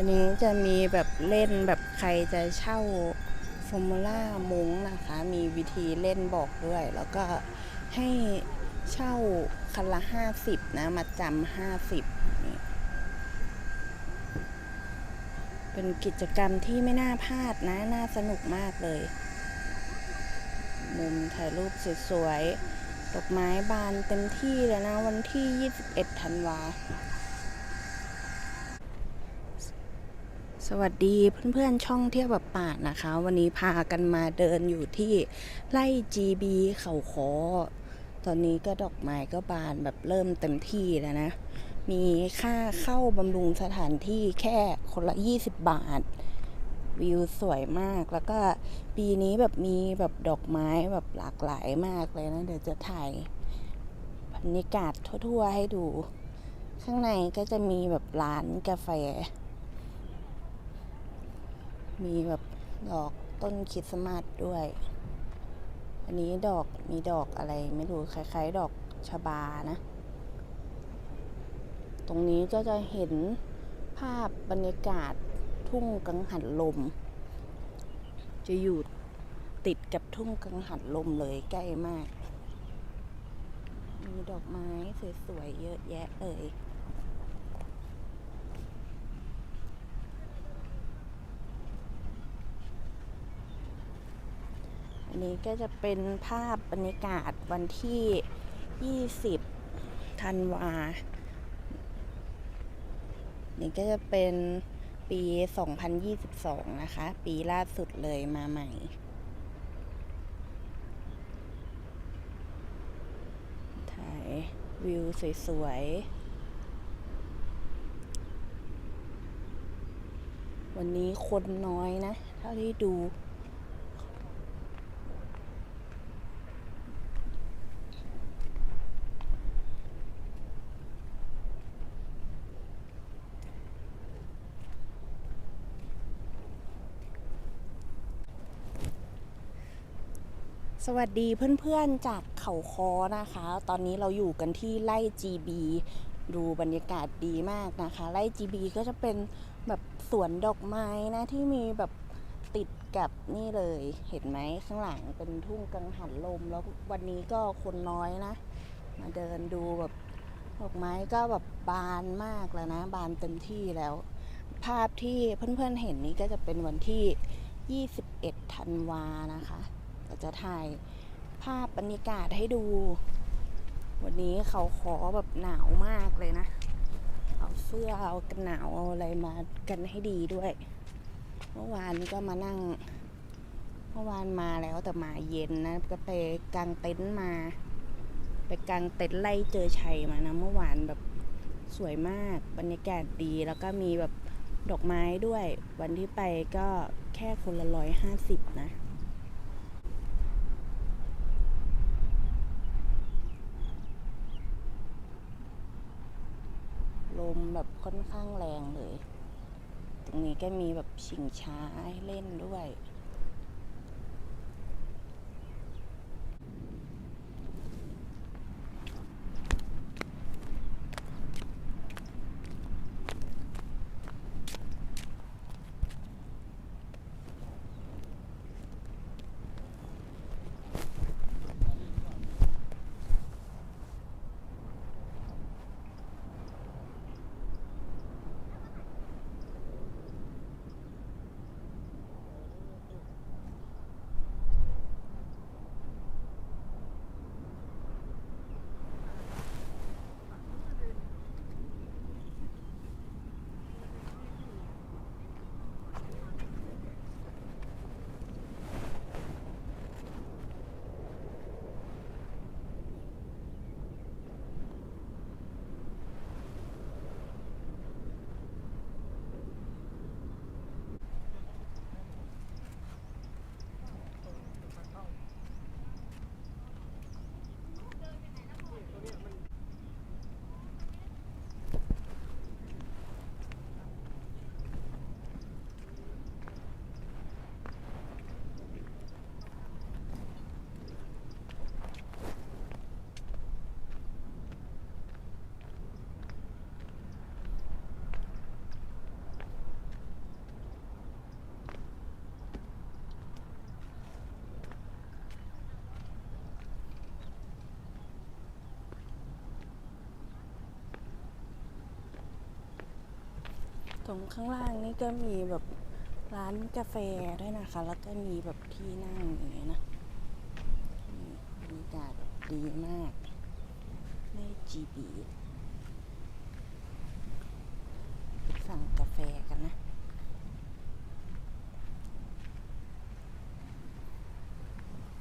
อันนี้จะมีแบบเล่นแบบใครจะเช่าฟอร์มูล่ามงนะคะ มีวิธีเล่นบอกด้วย แล้วก็ให้เช่าคันละห้าสิบนะมาจำห้าสิบเป็นกิจกรรมที่ไม่น่าพลาดนะ น่าสนุกมากเลย มุมถ่ายรูปสวยๆดอกไม้บานเต็มที่เลยนะ วันที่ 21 ธันวา สวัสดีเพื่อนๆช่องเที่ยวแบบป่านะคะ วันนี้พากันมาเดินอยู่ที่ไร่ GB เขาคอตอนนี้ก็ดอกไม้ก็บานแบบเริ่มเต็มที่แล้วนะ มีค่าเข้าบำรุงสถานที่แค่คนละ 20 บาท วิวสวยมากแล้วก็ปีนี้แบบมีแบบดอกไม้แบบหลากหลายมากเลยนะ เดี๋ยวจะถ่ายบรรยากาศทั่วๆให้ดู ข้างในก็จะมีแบบร้านกาแฟ มีแบบดอกต้นคริสต์มาสด้วย อันนี้ดอกมีดอกอะไรไม่รู้คล้าย ๆ ดอกชบานะ ตรงนี้ก็จะเห็นภาพบรรยากาศทุ่งกังหันลม จะอยู่ติดกับทุ่งกังหันลมเลยใกล้มาก มีดอกไม้สวยๆเยอะแยะเลย นี้ก็จะเป็นภาพบรรยากาศวันที่ 20 ธันวา นี่ก็จะเป็นปี 2022 นะคะ ปีล่าสุดเลยมาใหม่ ถ่ายวิวสวยๆ วันนี้คนน้อยนะ เท่าที่ดู สวัสดีเพื่อนๆจากเขาคอนะคะ ตอนนี้เราอยู่กันที่ไร่ GB ดูบรรยากาศดีมากนะคะ ไร่ GB ก็จะเป็นแบบสวนดอกไม้นะที่มีแบบติดกับนี่เลยเห็นไหมข้างหลังเป็นทุ่งกังหันลม แล้ววันนี้ก็คนน้อยนะ มาเดินดูแบบดอกไม้ก็แบบบานมากแล้วนะ บานเต็มที่แล้ว ภาพที่เพื่อนๆเห็นนี้ก็จะเป็นวันที่ 21ธันวานะคะ ก็จะถ่ายภาพบรรยากาศให้ดู วันนี้เขาขอแบบหนาวมากเลยนะ เอาเสื้อเอากันหนาวเอาอะไรมากันให้ดีด้วย เมื่อวานก็มานั่ง เมื่อวานมาแล้วแต่มาเย็นนะ ก็ไปกางเต็นท์มา ไปกางเต็นท์ไล่เจอชัยมานะ เมื่อวานแบบสวยมากบรรยากาศดีแล้วก็มีแบบดอกไม้ด้วย วันที่ไปก็แค่คนละร้อยห้าสิบนะ ลมแบบค่อนข้างแรงเลย ตรงนี้ก็มีแบบชิงช้าให้เล่นด้วย ตรงข้างล่างนี่ก็มีแบบร้านกาแฟด้วยนะคะ แล้วก็มีแบบที่นั่งอย่างเงี้ยนะบรรยากาศดีมากใน GB สั่งกาแฟกันนะ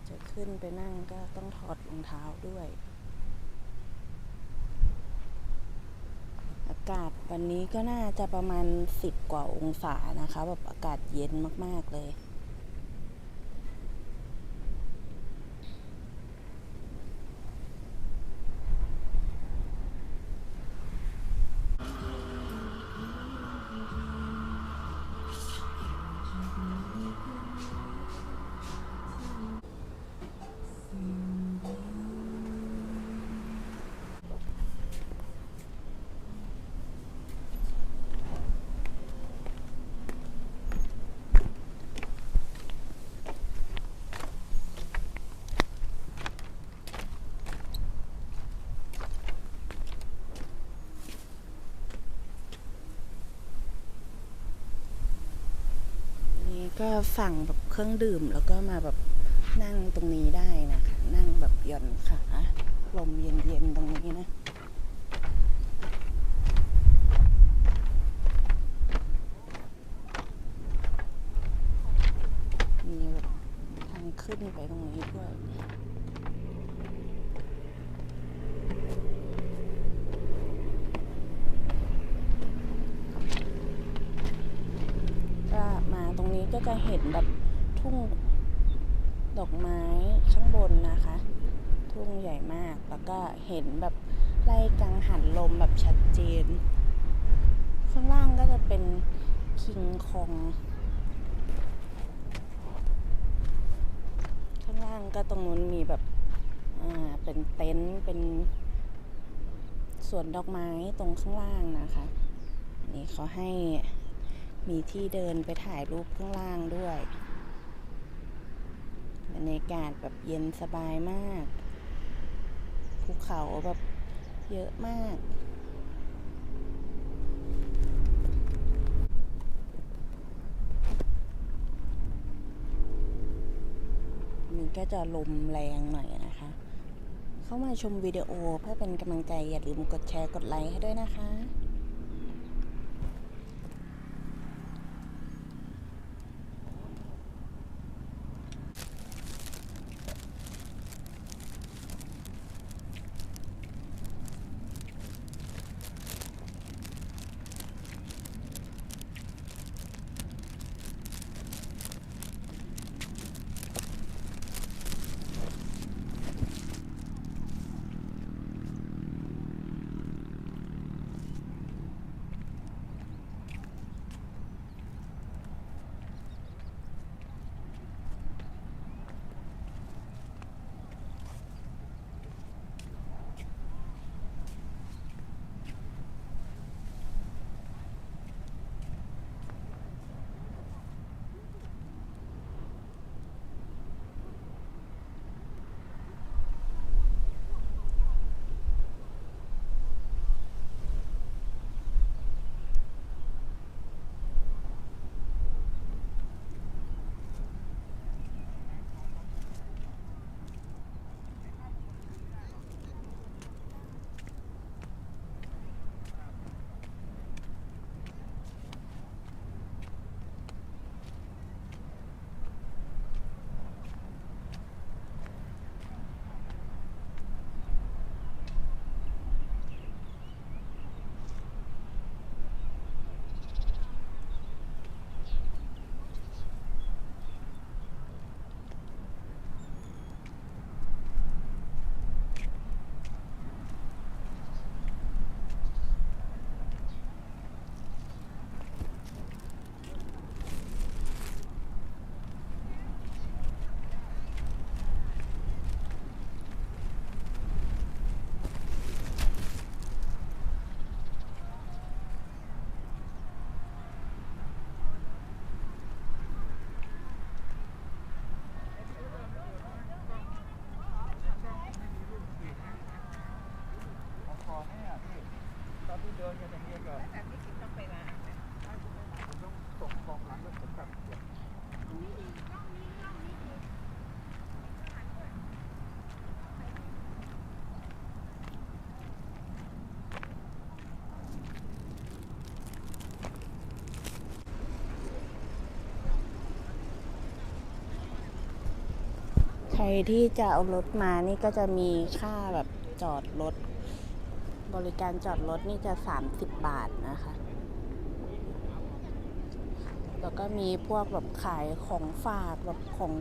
จะขึ้นไปนั่งก็ต้องถอดรองเท้าด้วย อากาศวันนี้ก็น่าจะประมาณ 10 กว่าองศานะคะ แบบอากาศเย็นมาก ๆ เลย ก็ฝั่งแบบเครื่องดื่มแล้วก็มาแบบนั่งตรงนี้ได้นะคะ นั่งแบบย่อนขาลมเย็นๆตรงนี้นะมีแบบทางขึ้นไปตรงนี้ด้วย ก็มาตรงนี้ ก็จะเห็นแบบทุ่งดอกไม้ข้างบนนะคะ ทุ่งใหญ่มากแล้วก็เห็นแบบไล่กังหันลมแบบชัดเจน ข้างล่างก็จะเป็นคิงคอง ข้างล่างก็ตรงนู้นมีแบบอ่าเป็นเต็นท์เป็นสวนดอกไม้ตรงข้างล่างนะคะ นี่เขาให้ มีที่เดินไปถ่ายรูปข้างล่างด้วยบรรยากาศแบบเย็นสบายมาก ภูเขาแบบเยอะมาก มันก็จะลมแรงหน่อยนะคะ เข้ามาชมวิดีโอเพื่อเป็นกำลังใจอย่าลืมกดแชร์กดไลค์ให้ด้วยนะคะ ใครที่จะเอารถมานี่ก็จะมีค่าแบบจอดรถ บริการจอดรถนี่จะ 30 บาทนะคะ แล้วก็มีพวกแบบขายของฝากแบบของ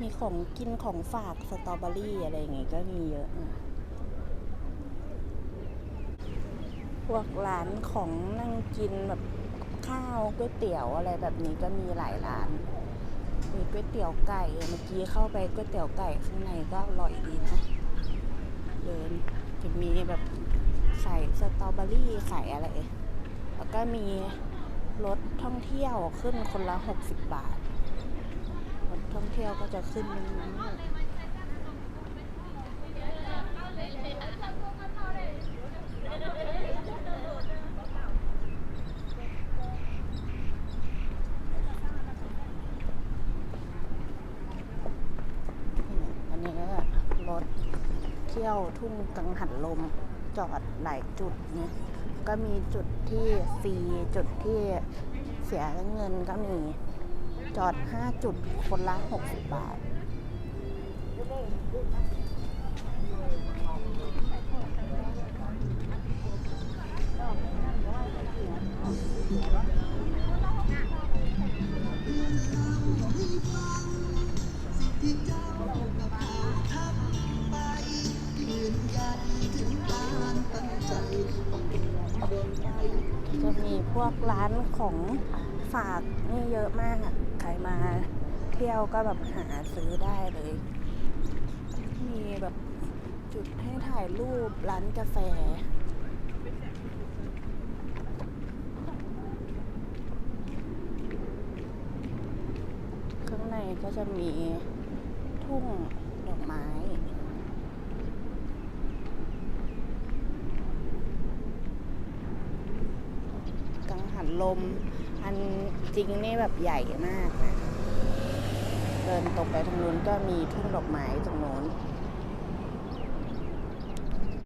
มีของกินของฝากสตรอเบอรี่อะไรอย่างงี้ก็มีเยอะนะพวกร้านของนั่งกินแบบข้าวก๋วยเตี๋ยวอะไรแบบนี้ก็มีหลายร้าน มีก๋วยเตี๋ยวไก่เมื่อกี้เข้าไปก๋วยเตี๋ยวไก่ข้างในก็อร่อยดีนะเดินจะมีแบบ ขายสตรอเบอรี่ขายอะไร แล้วก็มีรถท่องเที่ยวขึ้นคนละ 60 บาท รถท่องเที่ยวก็จะขึ้นอันนี้รถเที่ยวทุ่งกังหันลม จอดหลายจุดเนี่ยก็มีจุดที่ฟรีจุดที่เสียเงินก็มีจอด 5 จุดคนละ 60 บาทจ จะมีพวกร้านของฝากนี่เยอะมากใครมาเที่ยวก็แบบหาซื้อได้เลย มีแบบจุดให้ถ่ายรูปร้านกาแฟข้างในก็จะมีทุ่งดอกไม้ กังหัน ลม อันจริงนี่แบบใหญ่มากนะเดินตกไปทางนู้นก็มีทุ่งดอกไม้ตรงโน้น